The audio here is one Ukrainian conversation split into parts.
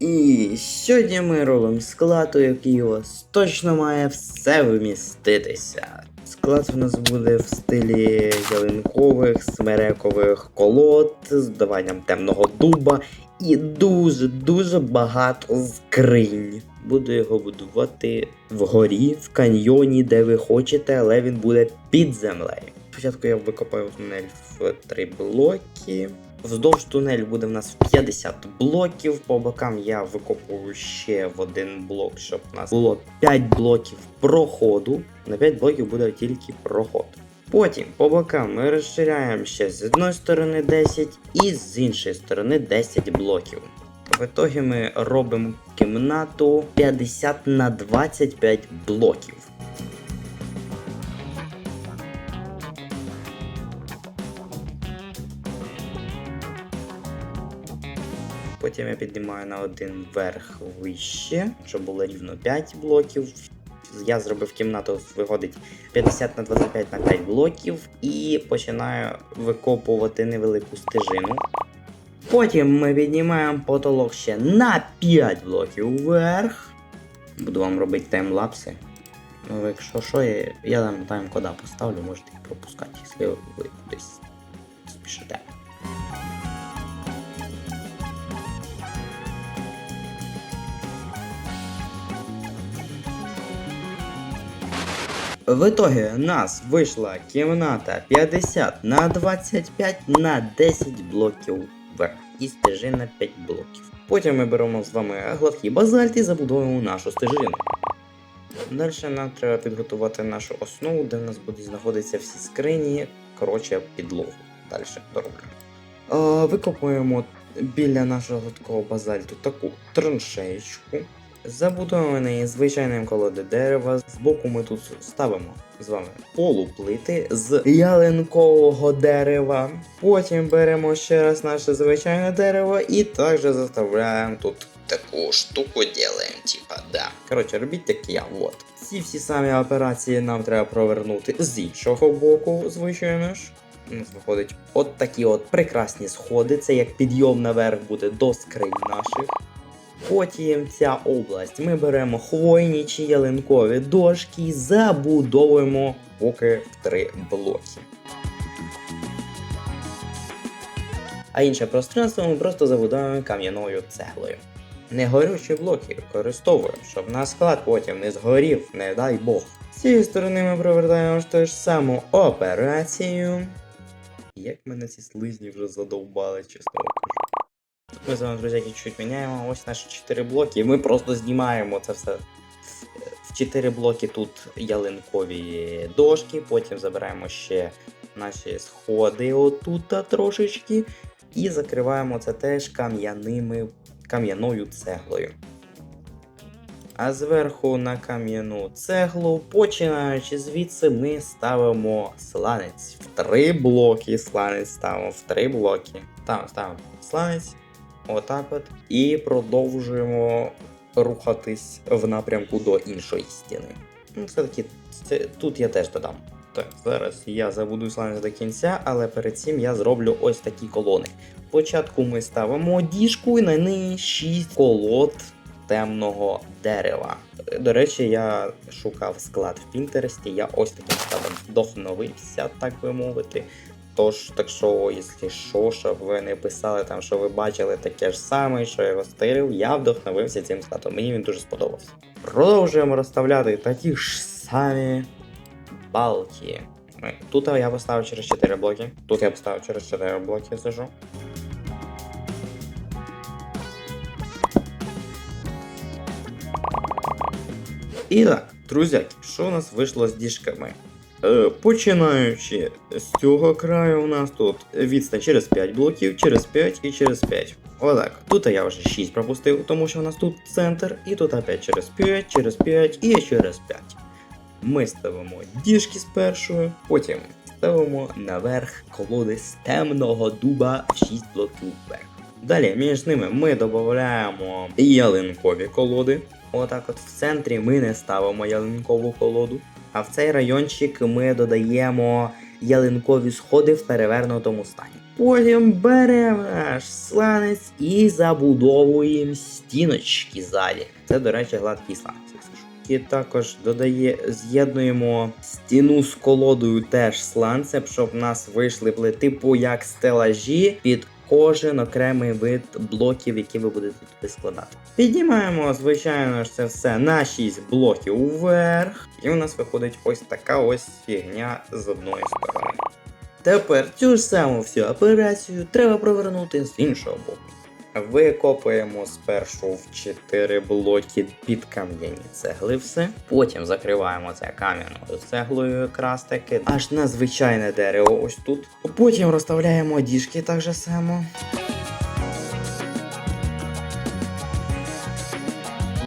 І сьогодні ми робимо склад, у який у вас точно має все вміститися. Склад у нас буде в стилі ялинкових, смерекових колод з додаванням темного дуба і дуже-дуже багато скринь. Буду його будувати вгорі, в каньйоні, де ви хочете, але він буде під землею. Спочатку я викопаю тунель в три блоки. Вздовж тунелю буде в нас 50 блоків. По бокам я викопую ще в один блок, щоб у нас було 5 блоків проходу. На 5 блоків буде тільки проход. Потім по бокам ми розширяємо ще з одної сторони 10 і з іншої сторони 10 блоків. В ітогі ми робимо кімнату 50 на 25 блоків. Потім я піднімаю на один верх вище, щоб було рівно 5 блоків. Я зробив кімнату, виходить 50 на 25 на 5 блоків і починаю викопувати невелику стежину. Потім ми піднімаємо потолок ще на 5 блоків вверх. Буду вам робити таймлапси. Ну, якщо що, я, я там тайм-кода поставлю, можете їх пропускати, якщо ви кудись спішите. В итоге у нас вийшла кімната 50 на 25 на 10 блоків вверх і стежина 5 блоків. Потім ми беремо з вами гладкий базальт і забудовуємо нашу стежину. Далі нам треба підготувати нашу основу, де в нас будуть знаходитися всі скрині, коротше, підлогу. Далі дороблю. Е, Викопуємо біля нашого гладкого базальту таку траншеєчку. Забудований звичайним колоди дерева. Збоку ми тут ставимо з вами полуплити з ялинкового дерева. Потім беремо ще раз наше звичайне дерево і також заставляємо тут таку штуку делаем, типа, да. Коротше, робіть так я, вот. Ці всі самі операції нам треба провернути з іншого боку, звичайно ж. У нас виходить от такі от прекрасні сходи. Це як підйом наверх буде до скринь наших. Потім ця область ми беремо хвойні чи ялинкові дошки і забудовуємо поки в три блоки. А інше пространство ми просто забудовуємо кам'яною цеглою. Негорючі блоки використовуємо, щоб наш склад потім не згорів, не дай Бог. З цієї сторони ми провертаємо ту ж саму операцію. Як мене ці слизні вже задовбали, чесно вам кажу. Ми з вами, друзі, чуть міняємо ось наші 4 блоки, ми просто знімаємо це все. В 4 блоки тут ялинкові дошки, потім забираємо ще наші сходи отут трошечки. І закриваємо це теж кам'яною цеглою. А зверху на кам'яну цеглу, починаючи звідси, ми ставимо сланець. В три блоки сланець ставимо в три блоки. Там ставимо сланець. Отак от. І продовжуємо рухатись в напрямку до іншої стіни. Ну, все-таки це, тут я теж додам. Так, зараз я забуду сланець до кінця, але перед цим я зроблю ось такі колони. Спочатку ми ставимо діжку і на неї 6 колод темного дерева. До речі, я шукав склад в Пінтересті, я ось таким складом вдохновився, так би мовити. Тож, так що, якщо що, щоб ви не писали там, що ви бачили таке ж саме, що я стирив, я вдохновився цим складом. Мені він дуже сподобався. Продовжуємо розставляти такі ж самі балки. Тут я поставив через 4 блоки. Тут я поставив через 4 блоки сижу. І так, друзяки, що у нас вийшло з діжками? Е, починаючи з цього краю, у нас тут відстань через 5 блоків, через 5 і через 5. Отак. Тут я вже 6 пропустив, тому що у нас тут центр, і тут опять через 5, через 5 і через 5. Ми ставимо діжки з першою, потім ставимо наверх колоди з темного дуба 6 блоків вверх. Далі між ними ми додаємо ялинкові колоди. Отак от в центрі ми не ставимо ялинкову колоду. А в цей райончик ми додаємо ялинкові сходи в перевернутому стані. Потім беремо наш сланець і забудовуємо стіночки ззаді. Це, до речі, гладкий сланець. І також додає, з'єднуємо стіну з колодою теж сланцем, щоб в нас вийшли були типу як стелажі під кожен окремий вид блоків, які ви будете туди складати. Піднімаємо, звичайно ж, це все на 6 блоків вверх, і у нас виходить ось така ось фігня з одної сторони. Тепер цю ж саму всю операцію треба провернути з іншого боку. Викопуємо спершу в 4 блоки під кам'яні цегли все. Потім закриваємо це кам'яною цеглою якраз таки, аж на звичайне дерево ось тут. Потім розставляємо діжки так же само.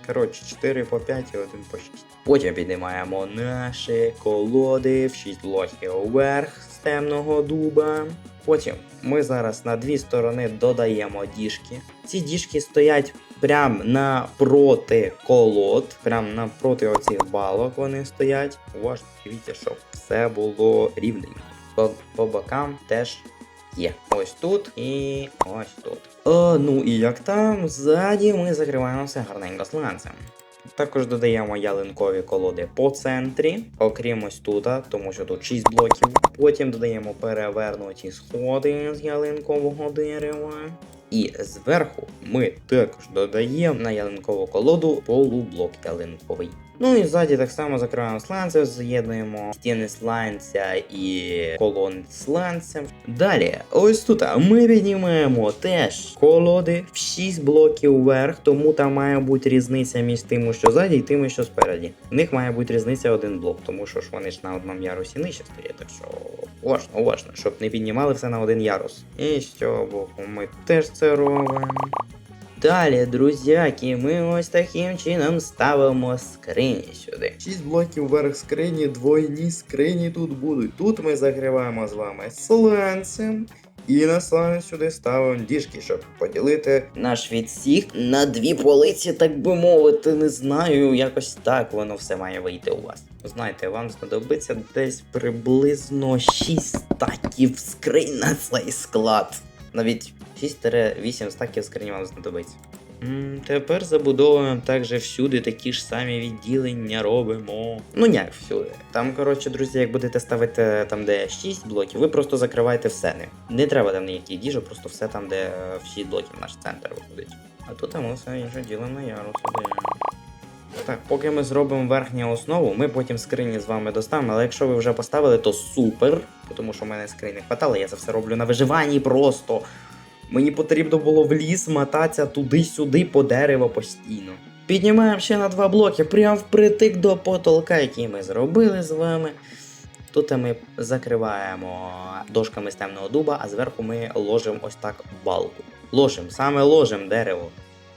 Коротше, 4 по 5 і 1 по 6. Потім піднімаємо наші колоди в 6 блоків вверх з темного дуба. Потім ми зараз на дві сторони додаємо діжки. Ці діжки стоять прям напроти колод, прям напроти оцих балок вони стоять. Уважно дивіться, щоб все було рівненько. По, по бокам теж є. Ось тут і ось тут. О, ну і як там, ззаді ми закриваємо все гарненько сланцем. Також додаємо ялинкові колоди по центрі, окрім ось тут, тому що тут 6 блоків. Потім додаємо перевернуті сходи з ялинкового дерева. І зверху ми також додаємо на ялинкову колоду полублок ялинковий. Ну і ззаді так само закриваємо сланцем, з'єднуємо стіни сланця і колон сланцем. Далі, ось тут ми піднімаємо теж колоди в 6 блоків вверх, тому там має бути різниця між тими, що ззаді, і тими, що спереді. В них має бути різниця один блок, тому що ж вони ж на одному ярусі нижче стоять, так що уважно, уважно, щоб не піднімали все на один ярус. І з цього боку ми теж це робимо. Далі, друзяки, ми ось таким чином ставимо скрині сюди. 6 блоків вверх скрині, двойні скрині тут будуть. Тут ми закриваємо з вами сланцем. І на сланець сюди ставимо діжки, щоб поділити наш відсік на дві полиці, так би мовити, не знаю, якось так воно все має вийти у вас. Знаєте, вам знадобиться десь приблизно 6 стаків скринь на цей склад. Навіть 6-8 стаків скрині вам знадобиться. Тепер забудовуємо також всюди такі ж самі відділення робимо. Ну як всюди. Там, коротше, друзі, як будете ставити там, де 6 блоків, ви просто закриваєте все. Не, не треба там ніякі діжі, просто все там, де е, всі блоків наш центр виходить. А тут ми все інше ділимо на яру сюди. Так, поки ми зробимо верхню основу, ми потім скрині з вами доставимо, але якщо ви вже поставили, то супер, тому що в мене скрині не хватало, я це все роблю на виживанні просто. Мені потрібно було в ліс мотатися туди-сюди по дерево постійно. Піднімаємо ще на два блоки, прям впритик до потолка, який ми зробили з вами. Тут ми закриваємо дошками з темного дуба, а зверху ми ложимо ось так балку. Ложимо, саме ложимо дерево.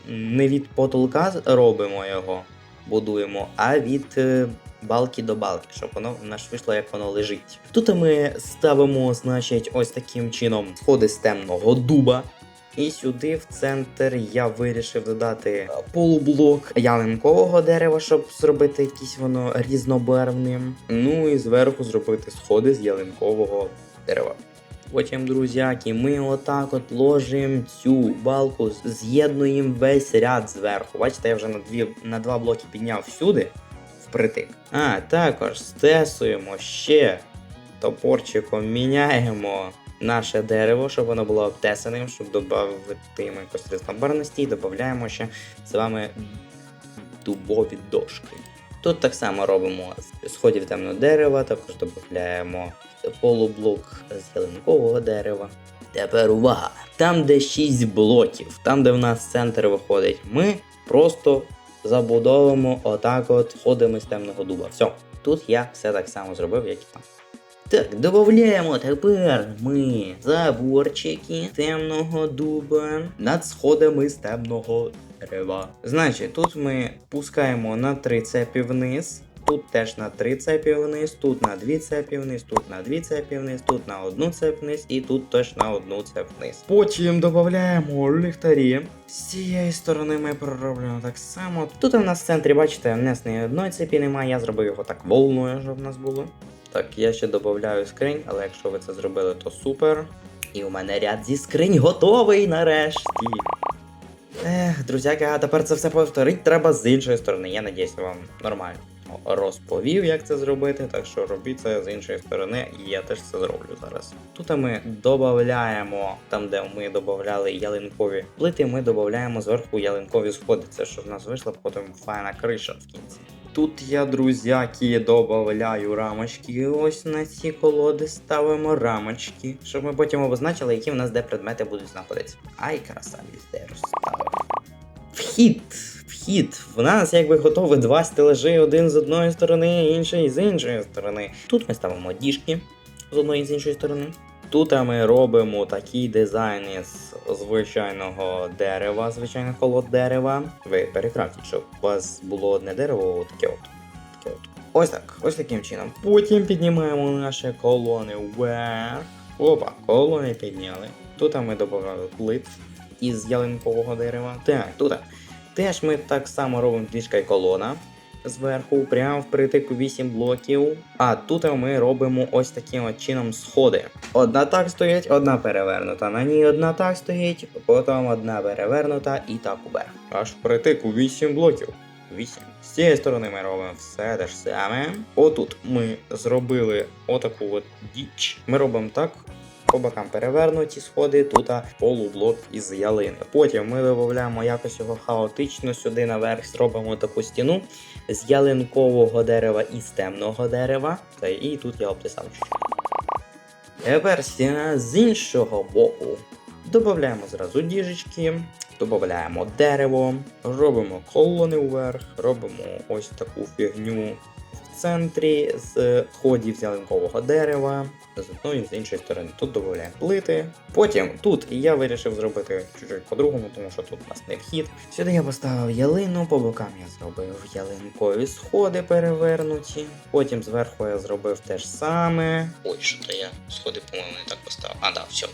Не від потолка робимо його, будуємо, а від е, балки до балки, щоб воно в нас вийшло, як воно лежить. Тут ми ставимо, значить, ось таким чином сходи з темного дуба. І сюди в центр я вирішив додати полублок ялинкового дерева, щоб зробити якийсь воно різнобарвним. Ну і зверху зробити сходи з ялинкового дерева. Потім, друзяки, ми отак от ложимо цю балку, з'єднуємо весь ряд зверху. Бачите, я вже на, дві, на два блоки підняв всюди впритик. А, також стесуємо ще топорчиком, міняємо наше дерево, щоб воно було обтесаним, щоб додати йому якось різнобарвності, і додаємо ще з вами дубові дошки. Тут так само робимо сходів темного дерева, також додаємо полублок з ялинкового дерева. Тепер увага! Там, де 6 блоків, там, де в нас центр виходить, ми просто забудовуємо отак от сходами з темного дуба. Все, тут я все так само зробив, як і там. Так, додаємо тепер ми заборчики темного дуба над сходами з темного дерева. Значить, тут ми пускаємо на три цепі вниз. Тут теж на 3 цепі вниз, тут на 2 цепі вниз, тут на 2 цепі вниз, тут на одну цеп вниз і тут теж на одну цеп вниз. Потім додаємо ліхтарі. З цієї сторони ми пророблюємо так само. Тут у нас в центрі, бачите, в нас ні одної цепі немає, я зробив його так волною, щоб в нас було. Так, я ще додаю скринь, але якщо ви це зробили, то супер. І у мене ряд зі скринь готовий нарешті. Ех, друзяки, а тепер це все повторити треба з іншої сторони. Я надіюсь, вам нормально розповів, як це зробити, так що робіть це з іншої сторони, і я теж це зроблю зараз. Тут ми додаємо, там де ми додавали ялинкові плити, ми додаємо зверху ялинкові сходи. Це що в нас вийшло, потім файна криша в кінці. Тут я, друзяки, додаю рамочки. Ось на ці колоди ставимо рамочки, щоб ми потім обозначили, які в нас де предмети будуть знаходитися. Ай, краса везде розставимо. Вхід. Вхід. В нас якби готові два стележі, один з одної сторони, інший з іншої сторони. Тут ми ставимо діжки з одної і з іншої сторони. Тут ми робимо такі дизайни з звичайного дерева, звичайно, холод дерева. Ви перекрафтіть, щоб у вас було одне дерево, таке от. Таке от. Ось так, ось таким чином. Потім піднімаємо наші колони вверх. Опа, колони підняли. Тут ми додали плит із ялинкового дерева. Так, тут. Теж ми так само робимо трішка й колона зверху, прямо впритик у 8 блоків. А тут ми робимо ось таким от чином сходи. Одна так стоїть, одна перевернута. На ній одна так стоїть, потім одна перевернута і так уверх. Аж впритик у 8 блоків. 8. З цієї сторони ми робимо все те ж саме. Отут ми зробили отаку от діч. Ми робимо так. По бокам перевернуті сходи, тут полублок із ялини. Потім ми додаємо якось його хаотично сюди наверх, зробимо таку стіну з ялинкового дерева і з темного дерева. Та і тут я обписав. Тепер стіна з іншого боку. Додаємо зразу діжечки, додаємо дерево, робимо колони вверх, робимо ось таку фігню центрі з ходів з ялинкового дерева. З одної з іншої сторони. Тут додаємо плити. Потім тут я вирішив зробити чуть-чуть по-другому, тому що тут у нас не вхід. Сюди я поставив ялину, по бокам я зробив ялинкові сходи перевернуті. Потім зверху я зробив те ж саме. Ой, що то я сходи, по-моєму, не так поставив. А, да, все.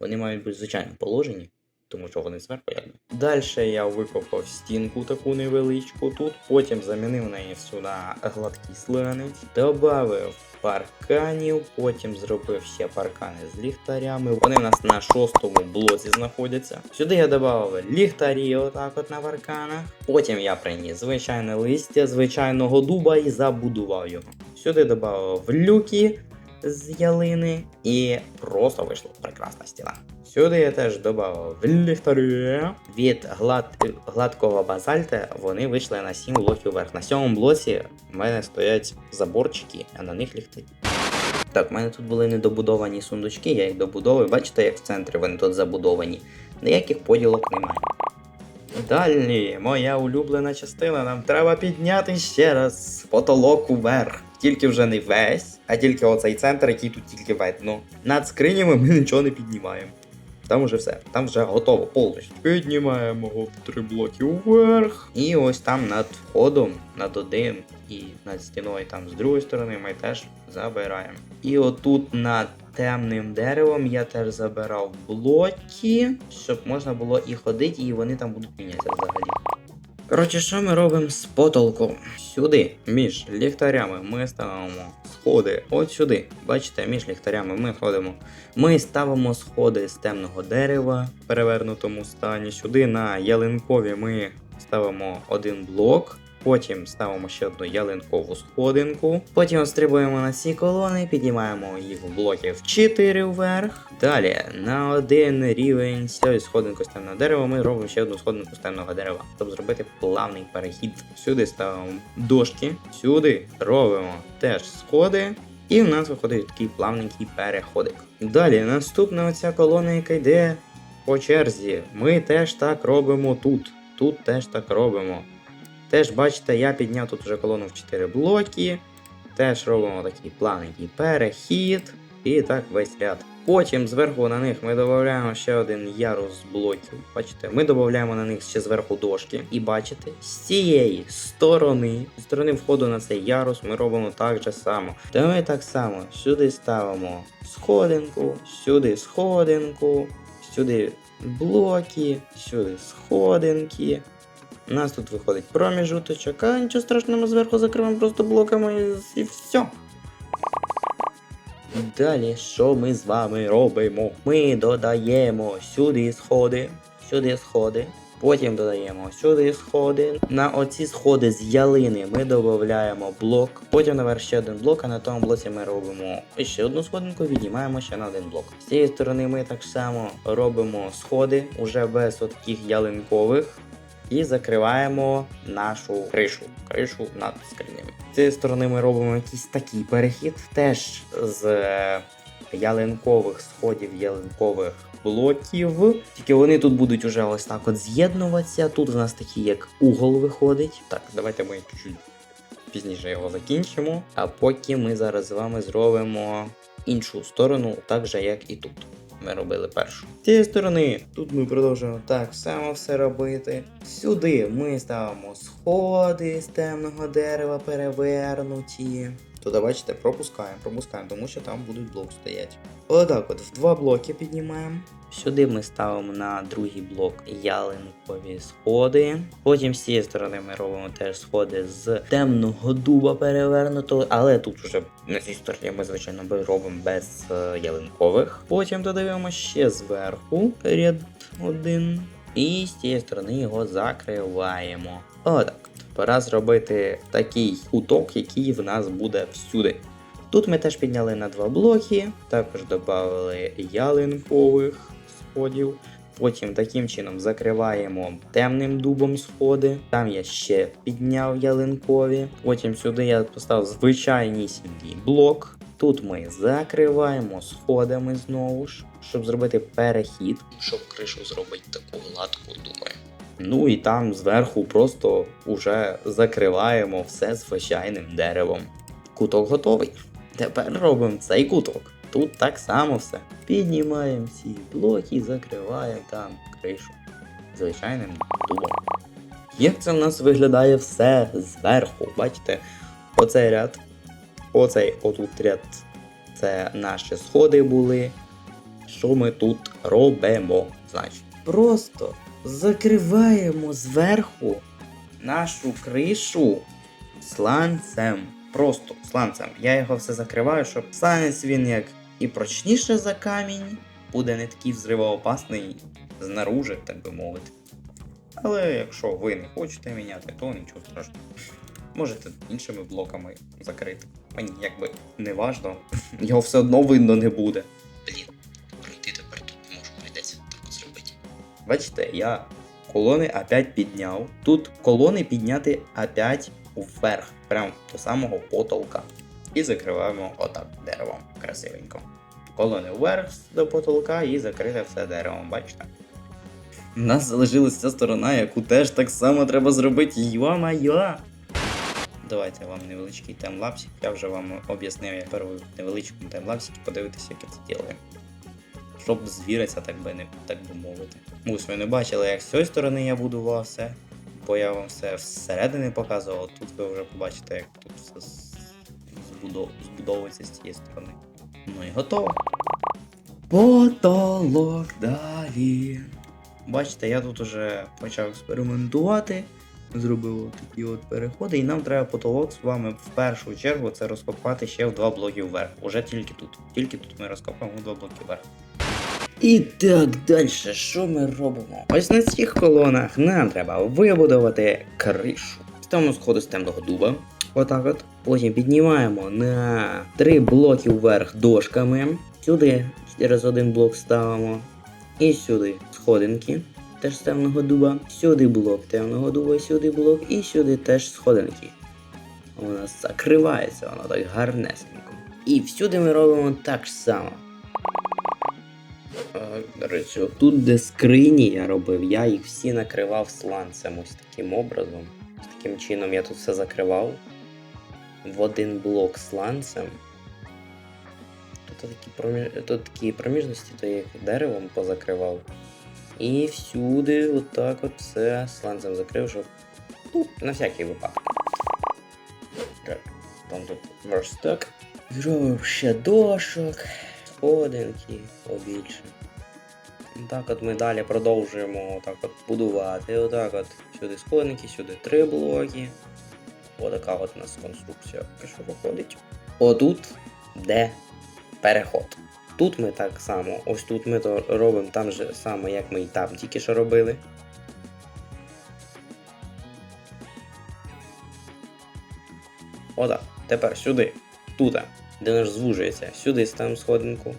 Вони мають бути звичайно положені. Тому що вони якби. Далі я викопав стінку таку невеличку тут, потім замінив неї сюди гладкий сланець, додав парканів, потім зробив ще паркани з ліхтарями. Вони в нас на шостому блоці знаходяться. Сюди я додав ліхтарі, отак от на парканах. Потім я приніс звичайне листя звичайного дуба і забудував його. Сюди додав люки з ялини і просто вийшла прекрасна стіна. Сюди я теж додав ліхтарі. Від глад... гладкого базальта вони вийшли на 7 блоків вверх. На сьомому блоці в мене стоять заборчики, а на них ліхтарі. Так, в мене тут були недобудовані сундучки, я їх добудовую. Бачите, як в центрі вони тут забудовані. Ніяких поділок немає. Далі, моя улюблена частина, нам треба підняти ще раз потолок уверх. Тільки вже не весь, а тільки оцей центр, який тут тільки видно. Над скринями ми нічого не піднімаємо. Там вже все, там вже готово повністю. Піднімаємо його в три блоки вверх. І ось там над входом, над один і над стіною там з другої сторони ми теж забираємо. І отут над темним деревом я теж забирав блоки, щоб можна було і ходити, і вони там будуть мінятися взагалі. Коротше, що ми робимо з потолком? Сюди, між ліхтарями, ми ставимо сходи. От сюди. Бачите, між ліхтарями ми ходимо. Ми ставимо сходи з темного дерева в перевернутому стані. Сюди на ялинкові ми ставимо один блок. Потім ставимо ще одну ялинкову сходинку. Потім стрибуємо на ці колони, піднімаємо їх в блоків 4 вверх. Далі на один рівень з з темного дерева ми робимо ще одну сходинку з темного дерева, щоб зробити плавний перехід. Сюди ставимо дошки, сюди робимо теж сходи. І в нас виходить такий плавненький переходик. Далі наступна оця колона, яка йде по черзі. Ми теж так робимо тут. Тут теж так робимо. Теж бачите, я підняв тут вже колону в 4 блоки. Теж робимо такий плавненький перехід. І так весь ряд. Потім зверху на них ми додаємо ще один ярус блоків. Бачите, ми додаємо на них ще зверху дошки. І бачите, з цієї сторони, з сторони входу на цей ярус, ми робимо так же само. То ми так само сюди ставимо сходинку, сюди сходинку, сюди блоки, сюди сходинки. У нас тут виходить проміжуточок, а нічого страшного, ми зверху закриваємо просто блоками і, все. Далі, що ми з вами робимо? Ми додаємо сюди сходи, сюди сходи. Потім додаємо сюди сходи. На оці сходи з ялини ми додаємо блок. Потім наверх ще один блок, а на тому блоці ми робимо ще одну сходинку, віднімаємо ще на один блок. З цієї сторони ми так само робимо сходи уже без таких ялинкових. І закриваємо нашу кришу, кришу над скринями. З цієї сторони ми робимо якийсь такий перехід, теж з е, ялинкових сходів, ялинкових блоків. Тільки вони тут будуть уже ось так от з'єднуватися. Тут в нас такий як угол виходить. Так, давайте ми чуть-чуть пізніше його закінчимо. А поки ми зараз з вами зробимо іншу сторону, так же як і тут. Ми робили першу. З цієї сторони, тут ми продовжуємо так само все робити. Сюди ми ставимо сходи з темного дерева перевернуті. Туди, бачите, пропускаємо, пропускаємо, тому що там будуть блок стояти. Отак от в два блоки піднімаємо. Сюди ми ставимо на другий блок ялинкові сходи. Потім з цієї сторони ми робимо теж сходи з темного дуба перевернутого, але тут вже на цій стороні ми, звичайно, робимо без е, ялинкових. Потім додаємо ще зверху ряд один. І з цієї сторони його закриваємо. Отак. Пора зробити такий куток, який в нас буде всюди. Тут ми теж підняли на два блоки, також додали ялинкових сходів. Потім таким чином закриваємо темним дубом сходи. Там я ще підняв ялинкові. Потім сюди я поставив звичайнісінький блок. Тут ми закриваємо сходами знову ж, щоб зробити перехід. Щоб кришу зробити таку гладку, думаю. Ну і там зверху просто уже закриваємо все звичайним деревом. Куток готовий. Тепер робимо цей куток. Тут так само все. Піднімаємо ці блоки, і закриваємо там кришу звичайним дубом. Як це в нас виглядає все зверху? Бачите, оцей ряд, оцей отут ряд, це наші сходи були. Що ми тут робимо? Значить, просто закриваємо зверху нашу кришу сланцем. Просто сланцем. Я його все закриваю, щоб сланець він як і прочніше за камінь, буде не такий взривоопасний знаружи, так би мовити. Але якщо ви не хочете міняти, то нічого страшного. Можете іншими блоками закрити. Мені якби не важно. Його все одно видно не буде. Блін, пройти тепер тут не можу, прийдеться так зробити. Бачите, я колони опять підняв. Тут колони підняти опять вверх, прямо до самого потолка. І закриваємо отак деревом красивенько. Колони вверх до потолка і закрите все деревом, бачите? У нас залишилась ця сторона, яку теж так само треба зробити. Йо-майо! Давайте вам невеличкий таймлапсик. Я вже вам об'яснив, я перший невеличкому таймлапсикі подивитися, як я це ділаю. Щоб звіритися, так би не так би мовити. Ось ви не бачили, як з цієї сторони я будував все. Бо я вам все всередини показував, тут ви вже побачите, як тут все збудовується з цієї сторони. Ну і готово. Потолок далі. Бачите, я тут уже почав експериментувати. Зробив такі от переходи, і нам треба потолок з вами в першу чергу це розкопати ще в два блоки вверх. Уже тільки тут. Тільки тут ми розкопаємо в два блоки вверх. І так далі, що ми робимо? Ось на цих колонах нам треба вибудувати кришу. Ставимо сходи з темного дуба. Отак от. Потім піднімаємо на три блоки вверх дошками. Сюди через один блок ставимо. І сюди сходинки. Теж з темного дуба. Сюди блок темного дуба, сюди блок, і сюди теж сходинки. Нас закривається воно так гарнесенько. І всюди ми робимо так само. До речі, тут, де скрині я робив, я їх всі накривав сланцем ось таким образом. Ось таким чином я тут все закривав в один блок сланцем. Тут такі, проміж... тут такі проміжності, то я їх деревом позакривав. І всюди отак от все сланцем закрив, щоб. Ну, на всякий випадок. Так, там тут верстак. Зробив ще дошок, сходинки побільше. Так от ми далі продовжуємо отак от будувати. Отак от сюди сходинки, сюди три блоки. Отака от нас конструкція поки що виходить. Отут, де переход. Тут ми так само, ось тут ми то робимо там же саме, як ми і там тільки що робили. Отак. Тепер сюди. Тут, де наш звужується. Сюди ставимо сходинку.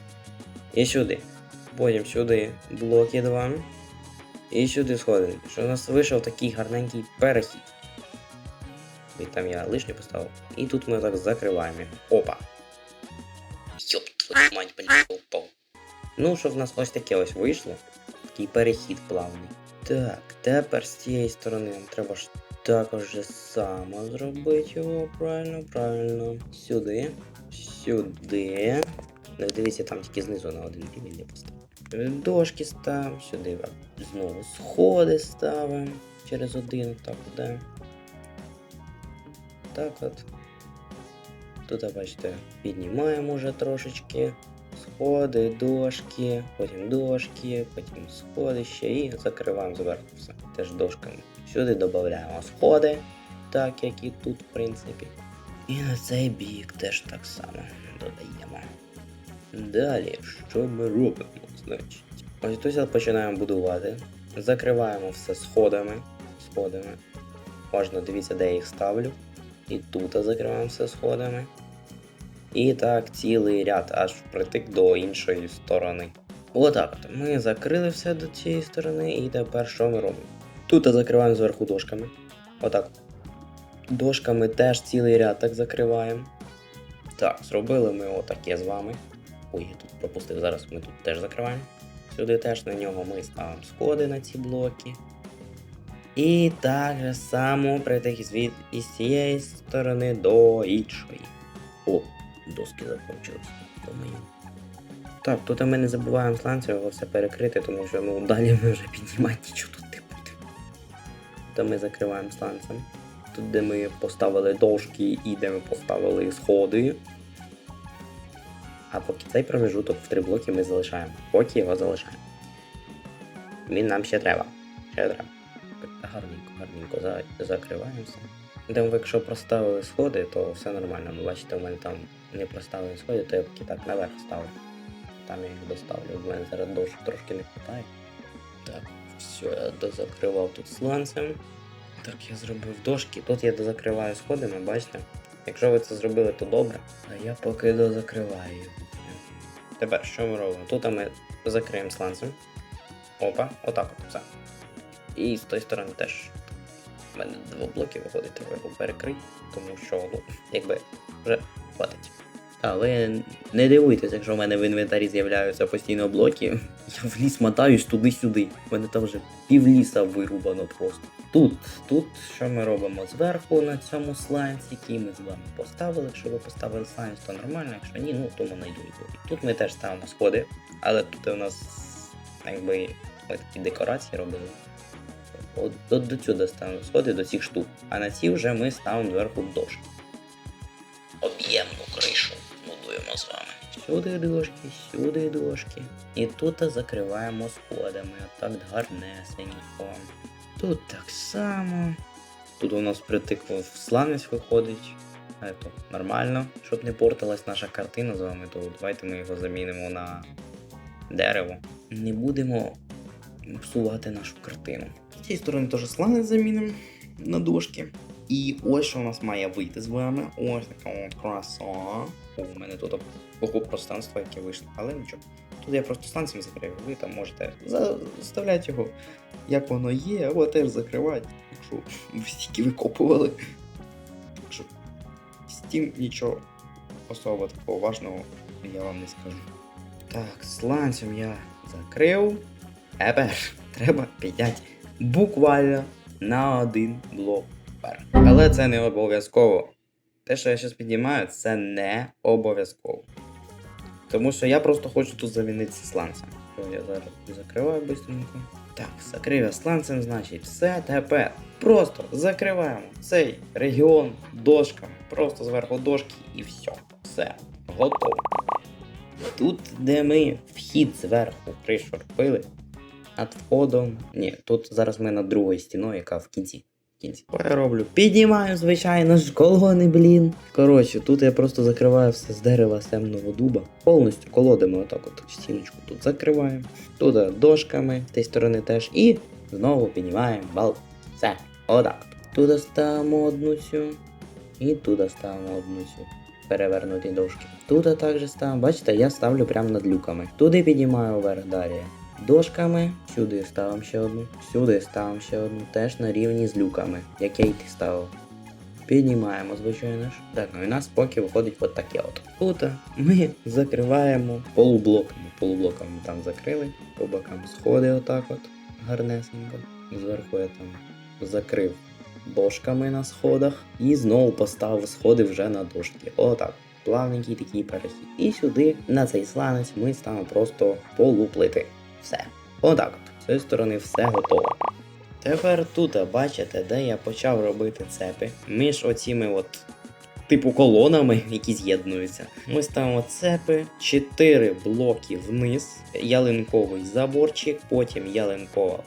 І сюди. Потім сюди блоки два. І сюди сходинки. Що у нас вийшов такий гарненький перехід. І там я лишнє поставив. І тут ми так закриваємо. його. Опа. Йоп, твою мать, блін, упав. Ну, що в нас ось таке ось вийшло. Такий перехід плавний. Так, тепер з цієї сторони нам треба ж також само зробити його. Правильно, правильно. Сюди. Сюди. Ну, дивіться, там тільки знизу на один рівень не поставив. Дошки ставимо, сюди знову сходи ставимо. Через один, так, да. Так от. Тут, бачите, піднімаємо вже трошечки. Сходи, дошки, потім дошки, потім сходи ще і закриваємо зверху все. Теж дошками. Сюди додаємо сходи, так як і тут, в принципі. І на цей бік теж так само додаємо. Далі, що ми робимо? Значить, ось тут починаємо будувати. Закриваємо все сходами. Сходами. Можна дивіться, де я їх ставлю. І тут закриваємо все сходами. І так цілий ряд аж впритик до іншої сторони. Отак от. Ми закрили все до цієї сторони, і тепер що ми робимо? Тут закриваємо зверху дошками. Отак. Дошками теж цілий ряд так закриваємо. Так, зробили ми отаке з вами. Ой, я тут пропустив, зараз ми тут теж закриваємо. Сюди теж на нього ми ставимо сходи на ці блоки. І так же само притик звід із цієї сторони до іншої. О, доски закончились. Думаю. Так, тут ми не забуваємо сланцем його все перекрити, тому що ну, далі ми вже піднімати нічого тут не будемо. Тут ми закриваємо сланцем. Тут, де ми поставили дошки і де ми поставили сходи. А поки цей промежуток в три блоки ми залишаємо. Поки його залишаємо. Він нам ще треба. Ще треба. Гарненько, за- закриваємося. Ви якщо проставили сходи, то все нормально. Ну, бачите, у мене там не проставлені сходи, то я поки так наверх ставлю. Там я їх доставлю. У мене зараз дощ трошки не вистачає. Так, все, я дозакривав тут сланцем. Так, я зробив дошки. Тут я дозакриваю сходами, бачите? Якщо ви це зробили, то добре. А я поки дозакриваю. Тепер що ми робимо? Тут ми закриємо сланцем. Опа, отак от все. І з тої сторони теж. У мене два блоки виходить, треба перекрити, тому що, ну, якби вже хватить. Але не дивуйтесь, якщо в мене в інвентарі з'являються постійно блоки, я в ліс мотаюсь туди-сюди. У мене там вже пів ліса вирубано просто. Тут, тут що ми робимо зверху на цьому слайці, який ми з вами поставили. Якщо ви поставили слайс, то нормально, якщо ні, ну то ми знайду Тут ми теж ставимо сходи, але тут у нас якби ми такі декорації робили. От до, до сюди ставимо сходи до цих штук. А на ці вже ми ставимо зверху дошки. Об'ємну кришу будуємо з вами. Сюди дошки, сюди дошки. І тут закриваємо сходами. Отак гарнесенько. Тут так само. Тут у нас притикнув сланець виходить. Ето, нормально, щоб не портилась наша картина з вами, то давайте ми його замінимо на дерево. Не будемо псувати нашу картину. З цієї сторони теж сланець замінимо на дошки. І ось що у нас має вийти з вами. Ось така от краса. У мене тут ого пространство, яке вийшло, але нічого. Тут я просто станцем закрив, ви там можете заставляти його, як воно є, або теж закривати, якщо ви стільки викопували. Так що з тим нічого особо такого важного я вам не скажу. Так, сланцем я закрив. Тепер треба підняти буквально на один блок вверх. Але це не обов'язково. Те, що я зараз піднімаю, це не обов'язково. Тому що я просто хочу тут замінитися сланцем. Я зараз закриваю быстренько. Так, закрив я сланцем, значить все тепер. Просто закриваємо цей регіон дошками. Просто зверху дошки і все. Все. Готово. Тут, де ми вхід зверху кришу робили, над входом. Ні, тут зараз ми над другою стіною, яка в кінці. в кінці. Що я роблю? Піднімаю, звичайно ж, колони, блін. Коротше, тут я просто закриваю все з дерева темного дуба. Повністю колодами отак от стіночку тут закриваємо. Тут дошками, з тієї сторони теж. І знову піднімаємо балк. Все, отак. Тут ставимо одну цю. І тут ставимо одну цю. Перевернуті дошки. Тут також ставимо. Бачите, я ставлю прямо над люками. Туди піднімаю вверх далі. Дошками, сюди ставимо ще одну, сюди ставимо ще одну, теж на рівні з люками, як я й ти ставив. Піднімаємо, звичайно ж. Так, ну і у нас поки виходить от таке от. Тут ми закриваємо полублоками. Полублоками там закрили, по бокам сходи отак от, гарнесенько. Зверху я там закрив дошками на сходах і знову поставив сходи вже на дошки. Отак. Плавненький такий перехід. І сюди, на цей сланець, ми ставимо просто полуплити. Все. Отак от. З цієї сторони все готово. Тепер тут, бачите, де я почав робити цепи між оціми от. Типу колонами, які з'єднуються. Ми ставимо цепи, 4 блоки вниз, ялинковий заборчик, потім ялинкова,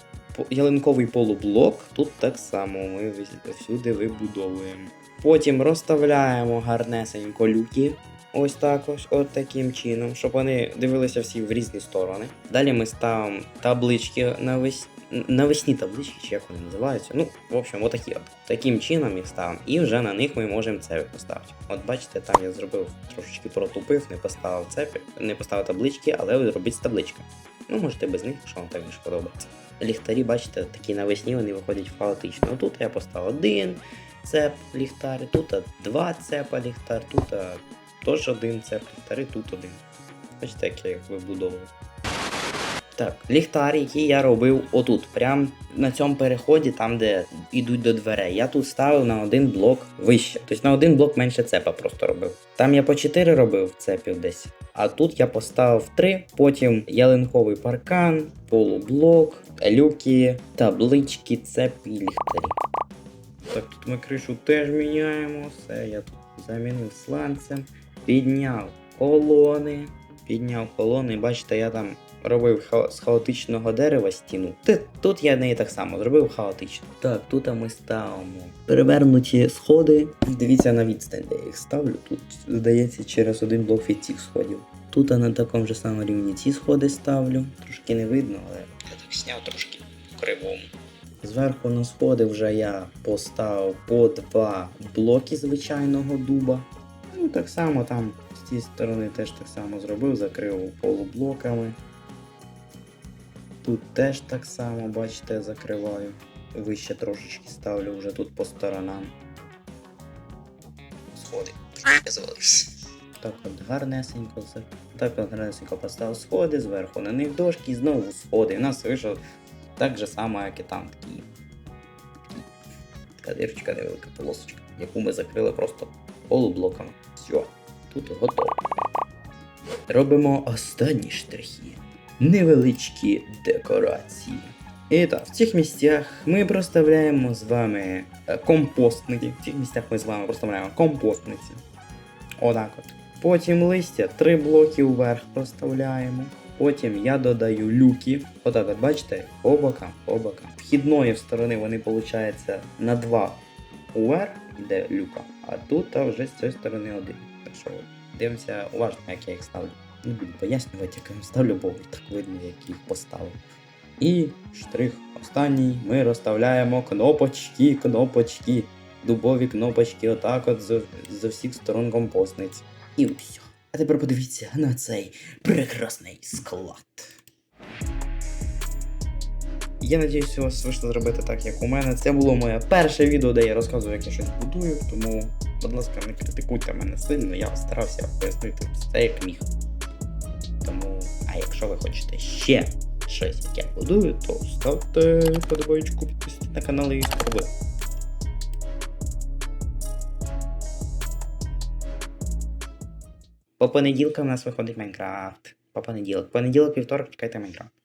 ялинковий полублок. Тут так само ми всюди вибудовуємо. Потім розставляємо гарнесенько люки. Ось так ось, от таким чином, щоб вони дивилися всі в різні сторони. Далі ми ставимо таблички навес... навесні таблички, чи як вони називаються. Ну, в общем, отакі от. Таким чином їх ставимо. І вже на них ми можемо цепи поставити. От бачите, там я зробив трошечки протупив, не поставив цепи, не поставив таблички, але робіть з табличками. Ну, можете без них, якщо вам так більше подобається. Ліхтарі, бачите, такі навесні вони виходять хаотично. Тут я поставив один цеп ліхтар, тут два цепа ліхтар, тут теж один цеп ліхтар і тут один. Бачите, як я їх вибудовую. Так, ліхтар, який я робив отут, прям на цьому переході, там де йдуть до дверей. Я тут ставив на один блок вище. Тобто на один блок менше цепа просто робив. Там я по 4 робив цепів десь. А тут я поставив 3, потім ялинковий паркан, полублок, люки, таблички, цепи і ліхтарі. Так, тут ми кришу теж міняємо. Все, я тут замінив сланцем, підняв колони, підняв колони. Бачите, я там робив ха- з хаотичного дерева стіну. Тут я неї так само зробив хаотично. Так, тут ми ставимо перевернуті сходи. Дивіться на відстань, де я їх ставлю. Тут, здається, через один блок від цих сходів. Тут я на такому ж самому рівні ці сходи ставлю. Трошки не видно, але я так зняв трошки кривому. Зверху на сходи вже я поставив по два блоки звичайного дуба. Ну, так само там з цієї сторони теж так само зробив, закрив полублоками. Тут теж так само, бачите, закриваю. Вище трошечки ставлю вже тут по сторонам. Сходи. Так от гарнесенько все. Так от гарнесенько поставив сходи, зверху на них дошки, і знову сходи. У нас вийшов так же само, як і там такий. Така дирочка невелика полосочка, яку ми закрили просто полублоками. Все, тут готово. Робимо останні штрихи. Невеличкі декорації. І так, в цих місцях ми проставляємо з вами е, компостники. В цих місцях ми з вами проставляємо компостниці. Отак от. Потім листя, три блоки вверх проставляємо. Потім я додаю люки. Отак, от бачите, по бокам, по бокам. Вхідної сторони вони, виходить, на два уверх йде люка, а тут а вже з цієї сторони один. Так що дивимося уважно, як я їх ставлю. Не буду пояснювати, як я їх ставлю, бо так видно, як їх поставив. І штрих останній ми розставляємо кнопочки, кнопочки, дубові кнопочки, отак от з, з усіх сторон компостниць. І все. А тепер подивіться на цей прекрасний склад. Я надіюсь, у вас вийшло зробити так, як у мене. Це було моє перше відео, де я розказую, як я щось будую, тому, будь ласка, не критикуйте мене сильно, я старався пояснити все як міг. Тому, а якщо ви хочете ще щось, як я будую, то ставте подобаючку, підписуйтесь на канал і спробуйте. По понеділкам у нас виходить Майнкрафт. По понеділок. Понеділок, вівторок чекайте Майнкрафт.